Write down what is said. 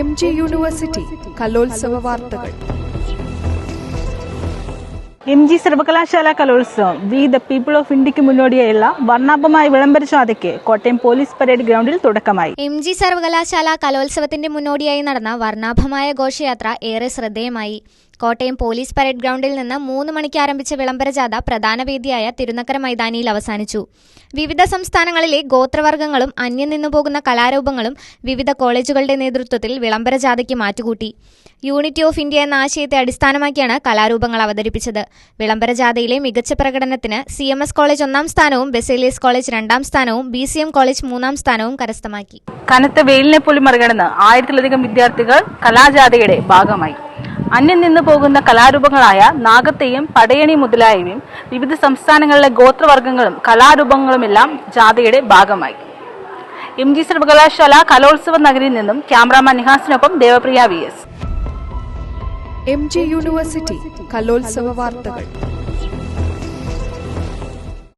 M G university കലോത്സവ വാർത്തകൾ. M G സർവകലാശാല കലോത്സവം വി ദ പീപ്പിൾ ഓഫ് ഇന്ത്യയ്ക്ക് മുന്നോടിയായുള്ള വർണാഭമായ വിളംബര ജാഥയ്ക്ക് കോട്ടയം പോലീസ് പരേഡ് ഗ്രൗണ്ടിൽ തുടക്കമായി. എം ജി സർവകലാശാല കലോത്സവത്തിന്റെ മുന്നോടിയായി നടന്ന വർണാഭമായ ഘോഷയാത്ര ഏറെ ശ്രദ്ധേയമായി. കോട്ടയം പോലീസ് പരേഡ് ഗ്രൗണ്ടിൽ നിന്ന് മൂന്ന് മണിക്ക് ആരംഭിച്ച വിളംബര ജാഥ പ്രധാന വേദിയായ തിരുനക്കര മൈതാനിയിൽ അവസാനിച്ചു. വിവിധ സംസ്ഥാനങ്ങളിലെ ഗോത്രവർഗങ്ങളും അന്യം നിന്നുപോകുന്ന കലാരൂപങ്ങളും വിവിധ കോളേജുകളുടെ നേതൃത്വത്തിൽ വിളംബര ജാഥയ്ക്ക് മാറ്റുകൂട്ടി. യൂണിറ്റി ഓഫ് ഇന്ത്യ എന്ന ആശയത്തെ അടിസ്ഥാനമാക്കിയാണ് കലാരൂപങ്ങൾ അവതരിപ്പിച്ചത്. വിളംബര ജാഥയിലെ മികച്ച പ്രകടനത്തിന് സി എം എസ് കോളേജ് ഒന്നാം സ്ഥാനവും ബെസേലിയസ് കോളേജ് രണ്ടാം സ്ഥാനവും ബി സി എം കോളേജ് മൂന്നാം സ്ഥാനവും കരസ്ഥമാക്കി. കനത്ത വെയിലിനെ പോലും മറികടന്ന് ആയിരത്തിലധികം വിദ്യാർത്ഥികൾ കലാജാഥയുടെ ഭാഗമായി. അന്യം നിന്ന് പോകുന്ന കലാരൂപങ്ങളായ നാഗത്തെയും പടയണി മുതലായവയും വിവിധ സംസ്ഥാനങ്ങളിലെ ഗോത്രവർഗങ്ങളും കലാരൂപങ്ങളുമെല്ലാം ജാഥയുടെ ഭാഗമായി. എം ജി സർവകലാശാല കലോത്സവ നഗരിയിൽ നിന്നും cameraman നിഹാസിനൊപ്പം Devapriya V S. M G university കലോത്സവ വാർത്തകൾ.